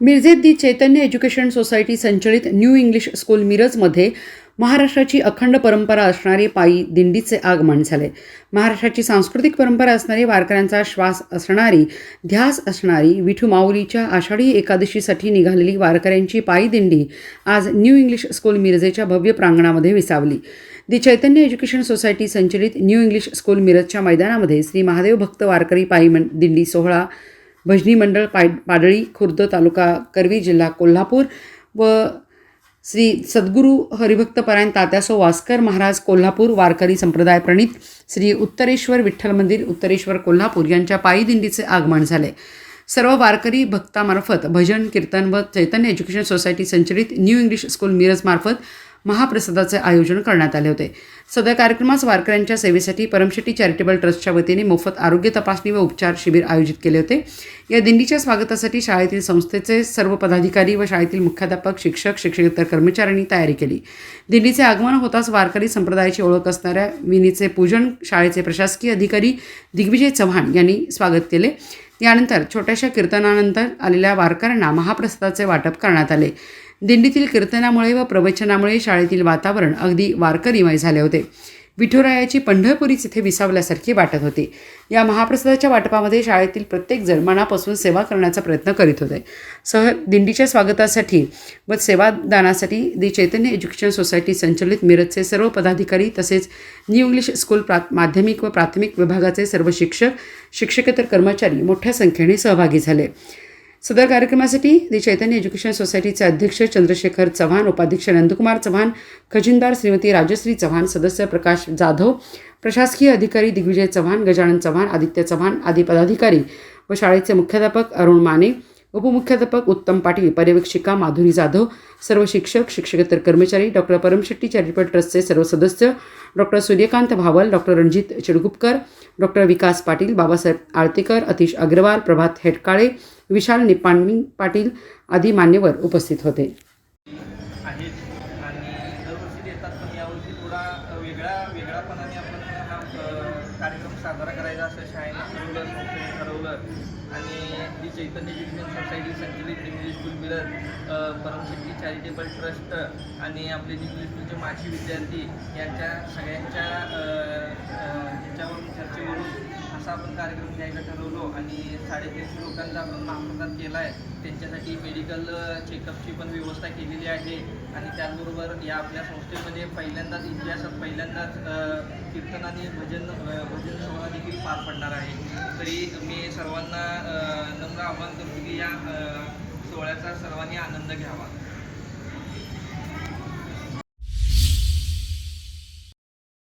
मिरजेत the Chaitanya education society संचलित new English school मिरजमध्ये महाराष्ट्राची अखंड परंपरा असणारी पायी दिंडीचे आगमन झाले महाराष्ट्राची सांस्कृतिक परंपरा असणारी वारकऱ्यांचा श्वास असणारी ध्यास असणारी विठू माऊलीच्या आषाढी एकादशीसाठी निघालेली वारकऱ्यांची पायी दिंडी आज न्यू इंग्लिश स्कूल मिरजेच्या भव्य प्रांगणामध्ये विसावली. दी चैतन्य एज्युकेशन सोसायटी संचलित न्यू इंग्लिश स्कूल मिरजच्या मैदानामध्ये श्री महादेव भक्त वारकरी पायी दिंडी सोहळा भजनी मंडळ पाय पाडळी खुर्द तालुका करवी जिल्हा कोल्हापूर व श्री सद्गुरू हरिभक्तपरायण तात्यासो वास्कर महाराज कोल्हापूर वारकरी संप्रदाय प्रणित श्री उत्तरेश्वर विठ्ठल मंदिर उत्तरेश्वर कोल्हापूर यांच्या पायी दिंडीचे आगमन झाले. सर्व वारकरी भक्तामार्फत भजन कीर्तन व चैतन्य एज्युकेशन सोसायटी संचलित न्यू इंग्लिश स्कूल मिरजमार्फत महाप्रसादाचे आयोजन करण्यात आले होते. सदर कार्यक्रमास वारकऱ्यांच्या सेवेसाठी परमशेट्टी चॅरिटेबल ट्रस्टच्या वतीने मोफत आरोग्य तपासणी व उपचार शिबिर आयोजित केले होते. या दिंडीच्या स्वागतासाठी शाळेतील संस्थेचे सर्व पदाधिकारी व शाळेतील मुख्याध्यापक शिक्षक शिक्षकेतर कर्मचाऱ्यांनी तयारी केली. दिंडीचे आगमन होताच वारकरी संप्रदायाची ओळख असणाऱ्या विनीचे पूजन शाळेचे प्रशासकीय अधिकारी दिग्विजय चव्हाण यांनी स्वागत केले. यानंतर छोट्याशा कीर्तनानंतर आलेल्या वारकऱ्यांना महाप्रसादाचे वाटप करण्यात आले. दिंडीतील कीर्तनामुळे व प्रवचनामुळे शाळेतील वातावरण अगदी वारकरीमय झाले होते. विठुरायाची पंढरपुरीच इथे विसावल्यासारखी वाटत होती. या महाप्रसादाच्या वाटपामध्ये शाळेतील प्रत्येकजण मनापासून सेवा करण्याचा प्रयत्न करीत होते. सह दिंडीच्या स्वागतासाठी व सेवादानासाठी दी चैतन्य एज्युकेशन सोसायटी संचलित मिरजचे सर्व पदाधिकारी तसेच न्यू इंग्लिश स्कूल प्रा माध्यमिक व प्राथमिक विभागाचे सर्व शिक्षक शिक्षकेतर कर्मचारी मोठ्या संख्येने सहभागी झाले. सदर कार्यक्रमासाठी दि चैतन्य एज्युकेशन सोसायटीचे अध्यक्ष चंद्रशेखर चव्हाण उपाध्यक्ष नंदकुमार चव्हाण खजिनदार श्रीमती राजश्री चव्हाण सदस्य प्रकाश जाधव प्रशासकीय अधिकारी दिग्विजय चव्हाण गजानन चव्हाण आदित्य चव्हाण आदी पदाधिकारी व शाळेचे मुख्याध्यापक अरुण माने उपमुख्याध्यापक उत्तम पाटील पर्यवेक्षिका माधुरी जाधव सर्व शिक्षक शिक्षकेतर कर्मचारी डॉक्टर परमशेट्टी चॅरिटेबल ट्रस्टचे सर्व सदस्य doctor Suryakant Bhaval doctor Ranjit Chidgupkar doctor Vikas Patil Babasaheb Altekar Atish Agarwal Prabhat Hetkale Vishal Nipani Patil आदी मान्यवर उपस्थित होते. पण वेगळा आपण कार्यक्रम साजरा करायचा असं ठरवलं आणि चैतन्य विज्ञान सोसायटी संचलित English school Miraj Paramshakti charitable trust आणि आपले इंग्लिश स्कूलचे माजी विद्यार्थी यांच्या सगळ्यांच्या कार्यक्रम घ्यायला ठरवलो आणि साडेतीनशे लोकांचा आपण महाप्रसाद केला आहे त्यांच्यासाठी मेडिकल चेकअपची पण व्यवस्था केलेली आहे. आणि त्याचबरोबर या आपल्या संस्थेमध्ये पहिल्यांदाच इतिहासात पहिल्यांदाच कीर्तन आणि भजन भजन सोहळा देखील पार पडणार आहे. तरी मी सर्वांना नम्र आवाहन करतो की या सोहळ्याचा सर्वांनी आनंद घ्यावा.